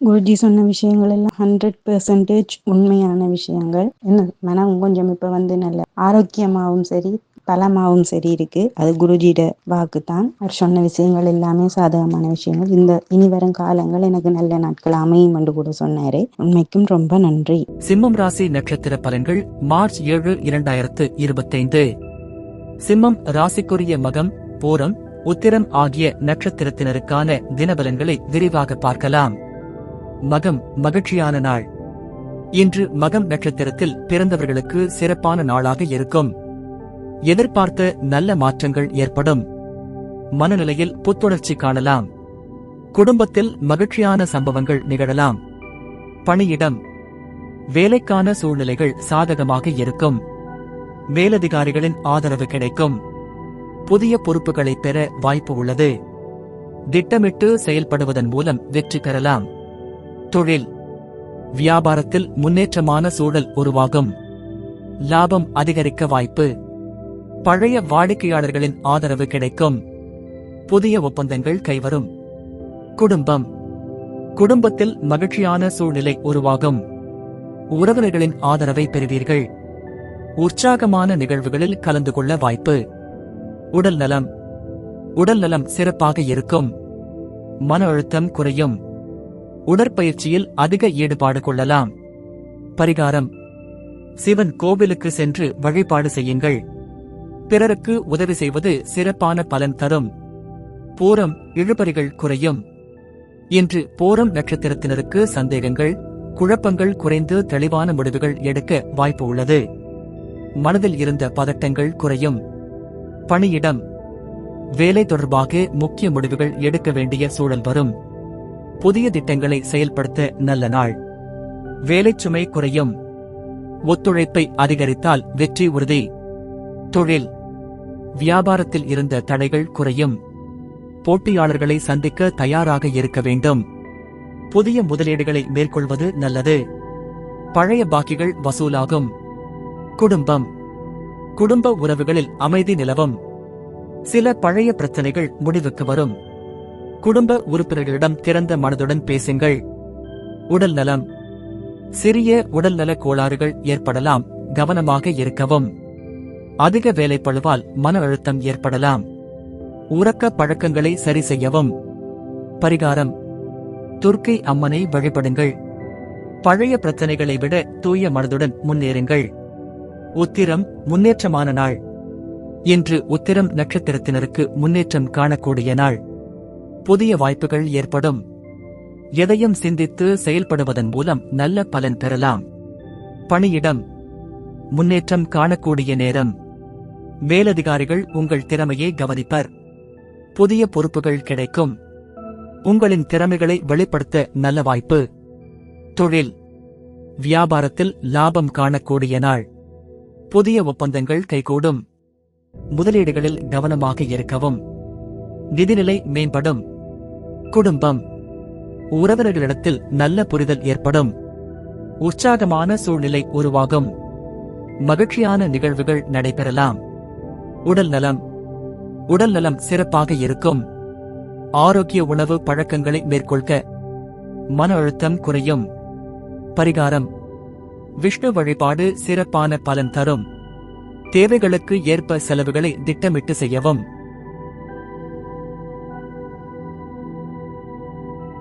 குருஜி சொன்ன விஷயங்கள் எல்லாம் ஹண்ட்ரட் பெர்சன்டேஜ் உண்மையான விஷயங்கள். என்ன? மனம் கொஞ்சம் இப்ப வந்து நல்ல ஆரோக்கியமாகவும் சரி பலமாகவும் சரி இருக்கு. அது குருஜியோட வாக்கு தான் அவர் சொன்ன விஷயங்கள் எல்லாமே சாதகமான விஷயங்கள். இந்த இனி வரும் காலங்கள் எனக்கு நல்ல நாட்கள் அமையும் என்று கூட சொன்னாரு. உண்மைக்கும் ரொம்ப நன்றி. சிம்மம் ராசி நட்சத்திர பலன்கள் மார்ச் ஏழு இரண்டாயிரத்து இருபத்தைந்து. சிம்மம் ராசிக்குரிய மகம் பூரம் உத்திரம் ஆகிய நட்சத்திரத்தினருக்கான தினபலன்களை விரிவாக பார்க்கலாம். மகம் மகிழ்ச்சியான நாள். இன்று மகம் நட்சத்திரத்தில் பிறந்தவர்களுக்கு சிறப்பான நாளாக இருக்கும். எதிர்பார்த்த நல்ல மாற்றங்கள் ஏற்படும். மனநிலையில் புத்துணர்ச்சி காணலாம். குடும்பத்தில் மகிழ்ச்சியான சம்பவங்கள் நிகழலாம். பணியிடம். வேலைக்கான சூழ்நிலைகள் சாதகமாக இருக்கும். மேலதிகாரிகளின் ஆதரவு கிடைக்கும். புதிய பொறுப்புகளை பெற வாய்ப்பு உள்ளது. திட்டமிட்டு செயல்படுவதன் மூலம் வெற்றி பெறலாம். தொழில். வியாபாரத்தில் முன்னேற்றமான சூழல் உருவாகும். லாபம் அதிகரிக்க வாய்ப்பு. பழைய வாடிக்கையாளர்களின் ஆதரவு கிடைக்கும். புதிய ஒப்பந்தங்கள் கைவரும். குடும்பம். குடும்பத்தில் மகிழ்ச்சியான சூழ்நிலை உருவாகும். உறவினர்களின் ஆதரவை பெறுவீர்கள். உற்சாகமான நிகழ்வுகளில் கலந்து கொள்ள வாய்ப்பு. உடல் நலம். உடல் நலம் சிறப்பாக இருக்கும். மன அழுத்தம் குறையும். உடற்பயிற்சியில் அதிக ஈடுபாடு கொள்ளலாம். பரிகாரம். சிவன் கோவிலுக்கு சென்று வழிபாடு செய்யுங்கள். பிறருக்கு உதவி செய்வது சிறப்பான பலன் தரும். பூரம் இழுபறிகள் குறையும். இன்று பூரம் நட்சத்திரத்தினருக்கு சந்தேகங்கள் குழப்பங்கள் குறைந்து தெளிவான முடிவுகள் எடுக்க வாய்ப்பு உள்ளது. மனதில் இருந்த பதட்டங்கள் குறையும். பணியிடம். வேலை தொடர்பாக முக்கிய முடிவுகள் எடுக்க வேண்டிய சூழல் வரும். புதிய திட்டங்களை செயல்படுத்த நல்ல நாள். வேலைச்சுமை குறையும். ஒத்துழைப்பை அதிகரித்தால் வெற்றி உறுதி. தொழில். வியாபாரத்தில் இருந்த தடைகள் குறையும். போட்டியாளர்களை சந்திக்க தயாராக இருக்க வேண்டும். புதிய முதலீடுகளை மேற்கொள்வது நல்லது. பழைய பாக்கிகள் வசூலாகும். குடும்பம். குடும்ப உறவுகளில் அமைதி நிலவும். சில பழைய பிரச்சனைகள் முடிவுக்கு வரும். குடும்ப உறுப்பினர்களிடம் திறந்த மனதுடன் பேசுங்கள். உடல் நலம். சிறிய உடல்நல கோளாறுகள் ஏற்படலாம். கவனமாக இருக்கவும். அதிக வேலைப்பழுவால் மன அழுத்தம் ஏற்படலாம். உறக்க பழக்கங்களை சரி செய்யவும். பரிகாரம். துர்க்கை அம்மனை வழிபடுங்கள். பழைய பிரச்சனைகளை விட தூய மனதுடன் முன்னேறுங்கள். உத்திரம் முன்னேற்றமான நாள். இன்று உத்திரம் நட்சத்திரத்தினருக்கு முன்னேற்றம் காணக்கூடிய நாள். புதிய வாய்ப்புகள் ஏற்படும். எதையும் சிந்தித்து செயல்படுவதன் மூலம் நல்ல பலன் பெறலாம். பணியிடம். முன்னேற்றம் காணக்கூடிய நேரம். மேலதிகாரிகள் உங்கள் திறமையை கவனிப்பர். புதிய பொறுப்புகள் கிடைக்கும். உங்களின் திறமைகளை வெளிப்படுத்த நல்ல வாய்ப்பு. தொழில். வியாபாரத்தில் லாபம் காணக்கூடிய நாள். புதிய ஒப்பந்தங்கள் கைகூடும். முதலீடுகளில் கவனமாக இருக்கவும். நிதிநிலை மேம்படும். குடும்பம். உறவினர்களிடத்தில் நல்ல புரிதல் ஏற்படும். உற்சாகமான சூழ்நிலை உருவாகும். மகிழ்ச்சியான நிகழ்வுகள் நடைபெறலாம். உடல் நலம். உடல் நலம் சிறப்பாக இருக்கும். ஆரோக்கிய உணவு பழக்கங்களை மேற்கொள்க. மன அழுத்தம் குறையும். பரிகாரம். விஷ்ணு வழிபாடு சிறப்பான பலன் தரும். தேவைகளுக்கு ஏற்ப செலவுகளை திட்டமிட்டு செய்யவும்.